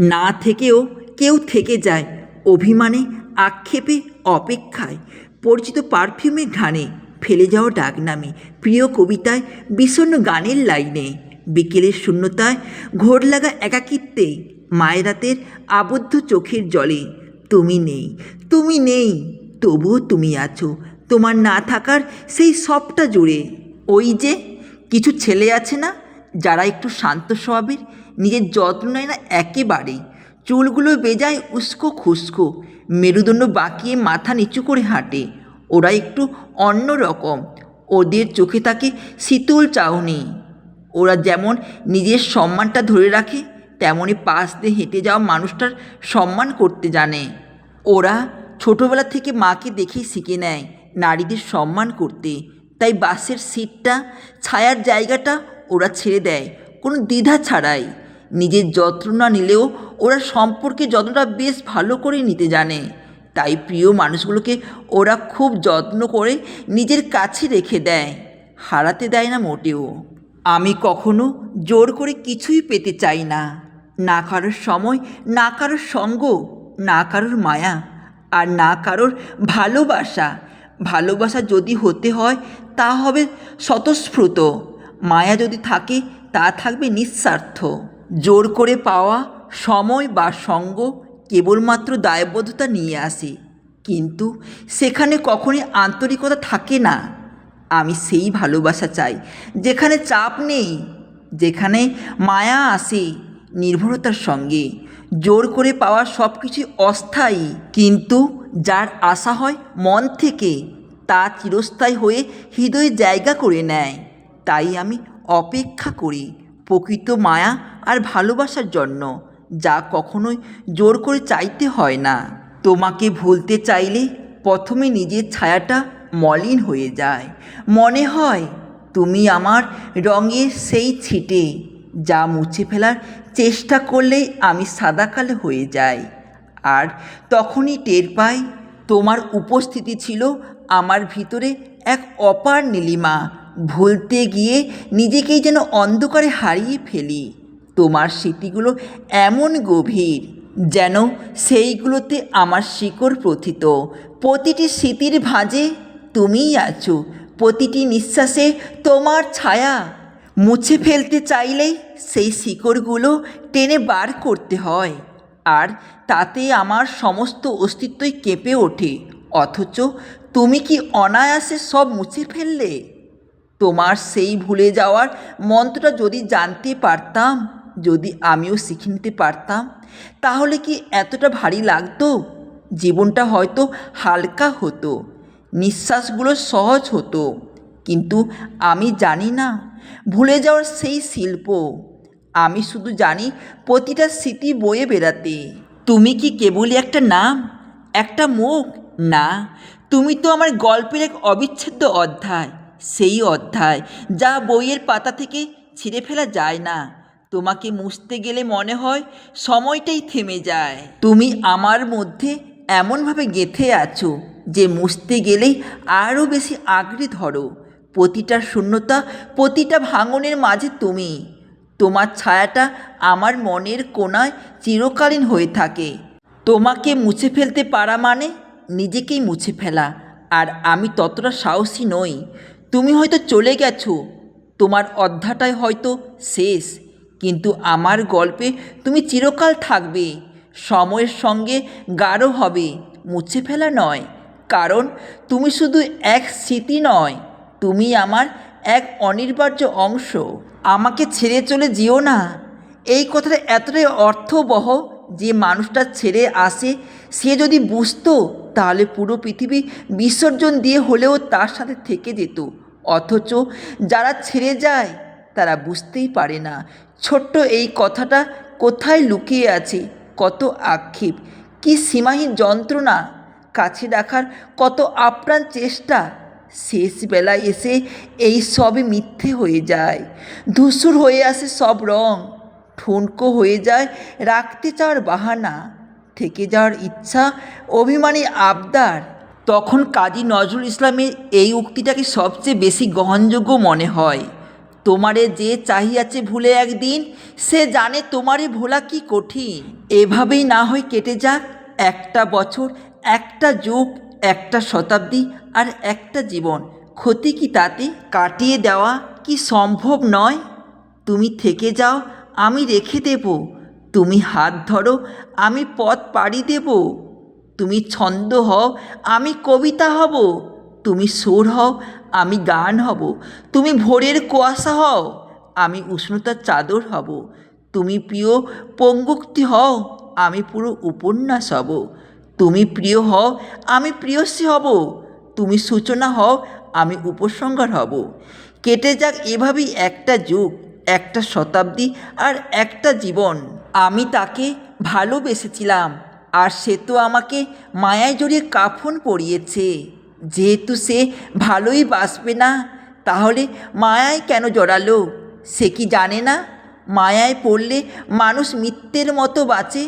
না থেকেও কেউ থেকে যায়। অভিমানে, আক্ষেপে, অপেক্ষায়। পরিচিত পারফিউমের ঘানে ফেলে যাওয়া ডাকনামে, প্রিয় কবিতায় বিষণ্ণ গানের লাইনে। বিকেলের শূন্যতায় ঘোর লাগা একাকিত্বে মায়েরাতের আবদ্ধ চোখের জলে, তুমি নেই তুমি নেই, তবুও তুমি আছো, তোমার না থাকার সেই সবটা জুড়ে। ওই যে, কিছু ছেলে আছে না, যারা একটু শান্ত স্বভাবের নিজের যত্ন নেয় না একেবারেই। চুলগুলো বেজায় উস্কো খুস্কো, মেরুদণ্ড বাঁকিয়ে মাথা নিচু করে হাঁটে। ওরা একটু অন্য রকম। ওদের চোখে থাকে শীতল চাউনি। ওরা যেমন নিজের সম্মানটা ধরে রাখে তেমনই পাশ দিয়ে হেঁটে যাওয়া মানুষটার সম্মান করতে জানে। ওরা ছোটোবেলা থেকে মাকে দেখেই শিখে নেয় নারীদের সম্মান করতে। তাই বাসের সিটটা ছায়ার জায়গাটা ওরা ছেড়ে দেয়। কোনো দ্বিধা ছাড়াই। নিজের যত্ন না নিলেও ওরা সম্পর্কে যত্নটা বেশ ভালো করে নিতে জানে। তাই প্রিয় মানুষগুলোকে ওরা খুব যত্ন করে নিজের কাছে রেখে দেয়, হারাতে দেয় না মোটেও। আমি কখনো জোর করে কিছুই পেতে চাই না। না কারোর সময়, না কারোর সঙ্গ, না কারোর মায়া, আর না কারোর ভালোবাসা। ভালোবাসা যদি হতে হয়, তা হবে স্বতঃস্ফূর্ত। মায়া যদি থাকে তা থাকবে নিঃস্বার্থ। জোর করে পাওয়া সময় বা সঙ্গ কেবলমাত্র দায়বদ্ধতা নিয়ে আসে। কিন্তু সেখানে কখনই আন্তরিকতা থাকে না। আমি সেই ভালোবাসা চাই, যেখানে চাপ নেই, যেখানে মায়া আসে নির্ভরতার সঙ্গে। জোর করে পাওয়া সব কিছুই অস্থায়ী, কিন্তু যার আশা হয় মন থেকে, তা চিরস্থায়ী হয়ে হৃদয়ে জায়গা করে নেয়। তাই আমি অপেক্ষা করি প্রকৃত মায়া আর ভালোবাসার জন্য, যা কখনোই জোর করে চাইতে হয় না। তোমাকে ভুলতে চাইলে প্রথমে নিজের ছায়াটা মলিন হয়ে যায়। মনে হয় তুমি আমার রঙের সেই ছিটে, যা মুছে ফেলার চেষ্টা করলেই আমি সাদা কালো হয়ে যাই। আর তখনই টের পাই তোমার উপস্থিতি ছিল আমার ভিতরে এক অপার নীলিমা ভুলতে গিয়ে নিজেকেই যেন অন্ধকারে হারিয়ে ফেলি। তোমার স্মৃতিগুলো এমন গভীর যেন সেইগুলোতে আমার শিকড় প্রথিত। প্রতিটি স্মৃতির ভাঁজে তুমিই আছো। প্রতিটি নিঃশ্বাসে তোমার ছায়া। মুছে ফেলতে চাইলেই সেই শিকড়গুলো টেনে বার করতে হয়। আর তাতে আমার সমস্ত অস্তিত্বই কেঁপে ওঠে। অথচ তুমি কি অনায়াসে সব মুছে ফেললে? তোমার সেই ভুলে যাওয়ার মন্ত্রটা যদি জানতে পারতাম, যদি আমিও শিখে নিতে পারতাম, তাহলে কি এতটা ভারী লাগতো? জীবনটা হয়তো হালকা হতো, নিঃশ্বাসগুলো সহজ হতো, কিন্তু আমি জানি না, ভুলে যাওয়ার সেই শিল্প, আমি শুধু জানি প্রতিটা স্মৃতি বয়ে বেড়াতে। তুমি কি কেবলই একটা নাম, একটা মুখ? না, তুমি তো আমার গল্পের এক অবিচ্ছেদ্য অধ্যায়। সেই অধ্যায়, যা বইয়ের পাতা থেকে ছিঁড়ে ফেলা যায় না। তোমাকে মুছতে গেলে মনে হয় সময়টাই থেমে যায়। তুমি আমার মধ্যে এমনভাবে গেঁথে আছো যে মুছতে গেলেই আরও বেশি আঁকড়ে ধরো। প্রতিটা শূন্যতা, প্রতিটা ভাঙনের মাঝে তুমি। তোমার ছায়াটা আমার মনের কোণায় চিরকালীন হয়ে থাকে। তোমাকে মুছে ফেলতে পারা মানে নিজেকেই মুছে ফেলা, আর আমি ততটা সাহসী নই। তুমি হয়তো চলে গেছো। তোমার অধ্যাটাই হয়তো শেষ, কিন্তু আমার গল্পে তুমি চিরকাল থাকবে। সময়ের সঙ্গে গাঢ় হবে, মুছে ফেলা নয়। কারণ তুমি শুধু এক স্মৃতি নয়, তুমি আমার এক অনিবার্য অংশ। আমাকে ছেড়ে চলে যেও না। এই কথাটা এতটাই অর্থবহ যে মানুষটা ছেড়ে আসে, সে যদি বুঝতো তাহলে পুরো পৃথিবী বিসর্জন দিয়ে হলেও তার সাথে থেকে যেত। অথচ যারা ছেড়ে যায়, তারা বুঝতেই পারে না। ছোট্ট এই কথাটা কোথায় লুকিয়ে আছে? কত আক্ষেপ। কি সীমাহীন যন্ত্রণা? কাছে রাখার কত আপ্রাণ চেষ্টা? শেষ বেলায় এসে এই সবই মিথ্যে হয়ে যায়। ধূসর হয়ে আসে সব রং। ঠুনকো হয়ে যায় রাখতে চাওয়ার বাহানা। থেকে যাওয়ার ইচ্ছা, অভিমানী আবদার, তখন কাজী নজরুল ইসলামের এই উক্তিটাকে সবচেয়ে বেশি গ্রহণযোগ্য মনে হয়? তোমারে যে চাহিয়াছে ভুলে একদিন, সে জানে তোমারে ভোলা কি কঠিন। এভাবেই না হয় কেটে যাক একটা বছর, একটা যুগ, একটা শতাব্দী আর একটা জীবন। ক্ষতি কি তাতে? কাটিয়ে দেওয়া কি সম্ভব নয়? তুমি থেকে যাও, আমি রেখে দেব। তুমি হাত ধরো, আমি পথ পাড়ি দেব। তুমি ছন্দ হও, আমি কবিতা হব। তুমি সুর হও, আমি গান হব। তুমি ভোরের কুয়াশা হও, আমি উষ্ণতার চাদর হব। তুমি প্রিয় পঙ্গুক্তি হও, আমি পুরো উপন্যাস হব। তুমি প্রিয় হও, আমি প্রিয়সী হব। তুমি সূচনা হও, আমি উপসংহার হব। কেটে যাক এভাবেই একটা যুগ, একটা শতাব্দী আর একটা জীবন। আমি তাকে ভালোবেসেছিলাম, আর সে তো আমাকে মায়ায় জড়িয়ে কাফন পরিয়েছে যেহেতু সে ভালোই বাসবে না, তাহলে মায়ায় কেন জড়ালো? সে কি জানে না? মায়ায় পড়লে মানুষ মিথ্যের মতো বাঁচে।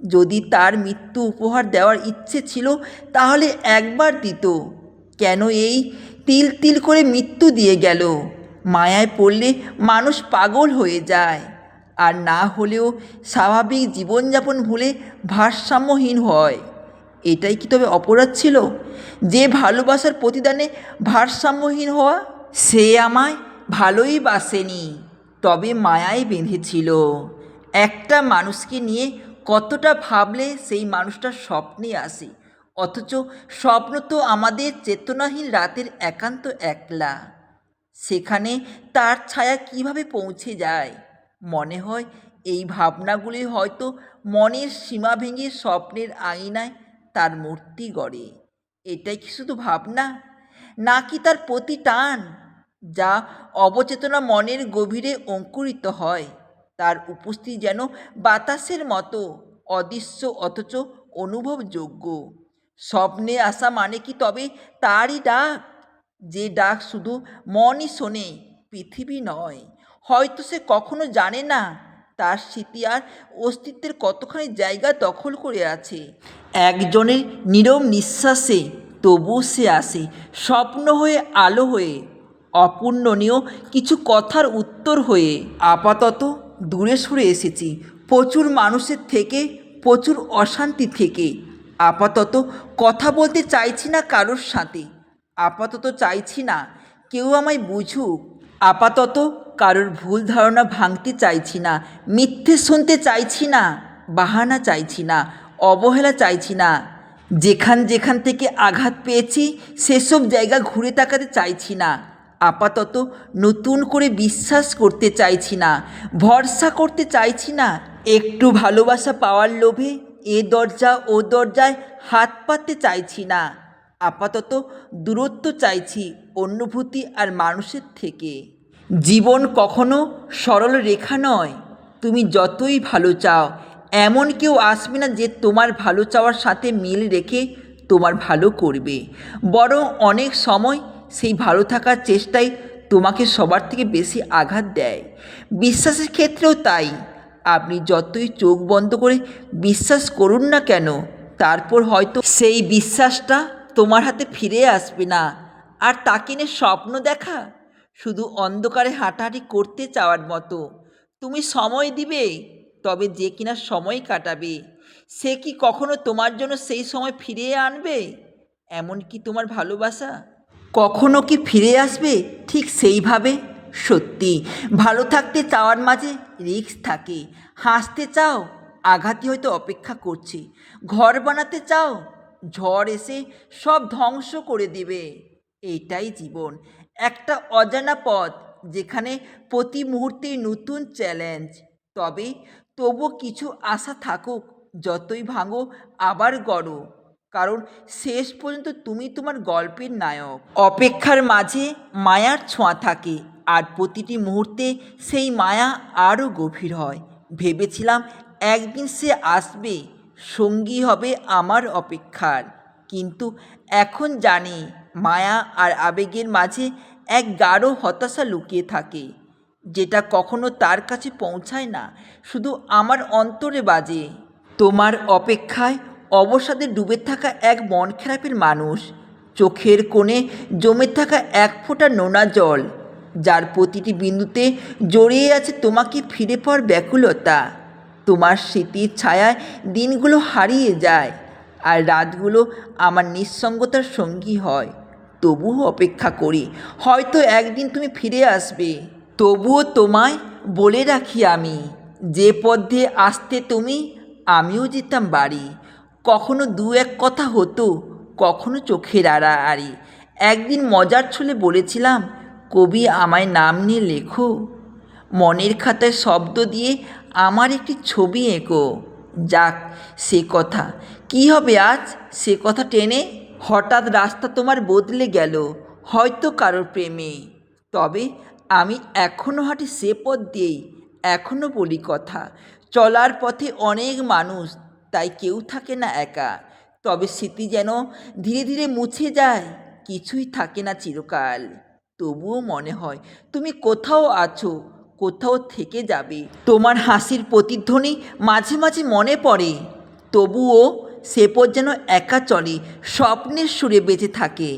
যদি তার মৃত্যু উপহার দেওয়ার ইচ্ছে ছিল, তাহলে একবার দিত। কেন এই তিল তিল করে মৃত্যু দিয়ে গেল? মায়ায় পড়লে মানুষ পাগল হয়ে যায়। আর না হলেও স্বাভাবিক জীবনযাপন ভুলে ভারসাম্যহীন হয়। এটাই কি তবে অপরাধ ছিল? যে ভালোবাসার প্রতিদানে ভারসাম্যহীন হওয়া, সে আমায় ভালোই বাসেনি, তবে মায়ায় বেঁধেছিল। একটা মানুষকে নিয়ে কতটা ভাবলে সেই মানুষটা স্বপ্নে আসে, অথচ স্বপ্ন তো আমাদের চেতনাহীন রাতের একান্ত একলা। সেখানে তার ছায়া কীভাবে পৌঁছে যায়? মনে হয় এই ভাবনাগুলি হয়তো মনের সীমা ভেঙে স্বপ্নের আঙিনায় তার মূর্তি গড়ে। এটাই কি শুধু ভাবনা? নাকি তার প্রতি টান? যা অবচেতনা মনের গভীরে অঙ্কুরিত হয়। তার উপস্থিতি যেন বাতাসের মতো, অদৃশ্য অথচ অনুভবযোগ্য। স্বপ্নে আসা মানে কি তবে তারই ডাক? যে ডাক শুধু মনই শোনে, পৃথিবী নয়। হয়তো সে কখনো জানে না। তার স্মৃতি আর অস্তিত্বের কতখানি জায়গা দখল করে আছে। একজনের নীরব নিঃশ্বাসে তবু সে আসে, স্বপ্ন হয়ে, আলো হয়ে, অপূর্ণনীয় কিছু কথার উত্তর হয়ে। আপাতত দূরে সরে এসেছি, প্রচুর মানুষের থেকে, প্রচুর অশান্তি থেকে। আপাতত কথা বলতে চাইছি না কারোর সাথে। আপাতত চাইছি না, কেউ আমায় বুঝুক। আপাতত কারোর ভুল ধারণা ভাঙতে চাইছি না, মিথ্যে শুনতে চাইছি না, বাহানা চাইছি না, অবহেলা চাইছি না। যেখান যেখান থেকে আঘাত পেয়েছি, সেসব জায়গা ঘুরে তাকাতে চাইছি না। আপাতত নতুন করে বিশ্বাস করতে চাইছি না, ভরসা করতে চাইছি না। একটু ভালোবাসা পাওয়ার লোভে এ দরজা ও দরজায় হাত পাততে চাইছি না। আপাতত দূরত্ব চাইছি, অনুভূতি আর মানুষের থেকে। জীবন কখনো সরল রেখা নয়। তুমি যতই ভালো চাও, এমন কেউ আসবে না যে তোমার ভালো চাওয়ার সাথে মিল রেখে তোমার ভালো করবে। বরং অনেক সময় সেই ভালো থাকার চেষ্টাই তোমাকে সবার থেকে বেশি আঘাত দেয়। বিশ্বাসের ক্ষেত্রেও তাই। আপনি যতই চোখ বন্ধ করে বিশ্বাস করুন না কেন, তারপর হয়তো সেই বিশ্বাসটা তোমার হাতে ফিরে আসবে না। আর তাকে নিয়ে স্বপ্ন দেখা? শুধু অন্ধকারে হাঁটাহাঁটি করতে চাওয়ার মতো। তুমি সময় দিবে, তবে যে কিনা সময় কাটাবে। সে কি কখনো তোমার জন্য সেই সময় ফিরিয়ে আনবে? এমন কি তোমার ভালোবাসা? কখনো কি ফিরে আসবে? ঠিক সেইভাবে। সত্যি, ভালো থাকতে চাওয়ার মাঝে রিস্ক থাকে। হাসতে চাও, আঘাতই হয়তো অপেক্ষা করছে। ঘর বানাতে চাও, ঝড় এসে সব ধ্বংস করে দেবে। এইটাই জীবন। একটা অজানা পথ যেখানে প্রতি মুহূর্তেই নতুন চ্যালেঞ্জ তবে তবু কিছু আশা থাকুক, যতই ভাঙো, আবার গড়ো। কারণ শেষ পর্যন্ত তুমি তোমার গল্পের নায়ক। অপেক্ষার মাঝে মায়ার ছোঁয়া থাকে, আর প্রতিটি মুহূর্তে সেই মায়া আরও গভীর হয়। ভেবেছিলাম একদিন সে আসবে, সঙ্গী হবে আমার অপেক্ষার। কিন্তু এখন জানি মায়া আর আবেগের মাঝে এক গাঢ় হতাশা লুকিয়ে থাকে, যেটা কখনো তার কাছে পৌঁছায় না, শুধু আমার অন্তরে বাজে। তোমার অপেক্ষায় অবসাদে ডুবে থাকা এক মন খারাপের মানুষ, চোখের কোণে জমে থাকা এক ফোঁটা নোনা জল, যার প্রতিটি বিন্দুতে জড়িয়ে আছে তোমাকে ফিরে পাওয়ার ব্যাকুলতা। তোমার স্মৃতির ছায়ায় দিনগুলো হারিয়ে যায় আর রাতগুলো আমার নিঃসঙ্গতার সঙ্গী হয়। তবুও অপেক্ষা করি। হয়তো একদিন তুমি ফিরে আসবে। তবুও তোমায় বলে রাখি আমি, যে পথ দিয়ে আসতে তুমি, আমিও যেতাম বাড়ি। কখনো দু এক কথা হতো, কখনো চোখের আড়া আড়াআড়ি। একদিন মজার ছলে বলেছিলাম, কবি আমায় নাম নিয়ে লেখো। মনের খাতায় শব্দ দিয়ে আমার একটি ছবি এঁকো। যাক, সে কথা। কি হবে আজ? সে কথা টেনে হঠাৎ রাস্তা তোমার বদলে গেল, হয়তো কারোর প্রেমে। তবে আমি এখনও হাঁটি সে পথ দিয়েই এখনও বলি কথা, চলার পথে অনেক মানুষ, তাই কেউ থাকে না একা। তবে স্মৃতি যেন ধীরে ধীরে মুছে যায়, কিছুই থাকে না চিরকাল। তবুও মনে হয়, তুমি কোথাও আছো, কোথাও থেকে যাবে। তোমার হাসির প্রতিধ্বনি মাঝে মাঝে মনে পড়ে, তবুও সে পথ যেন একা চলে স্বপ্নের সুরে বেঁচে থাকে।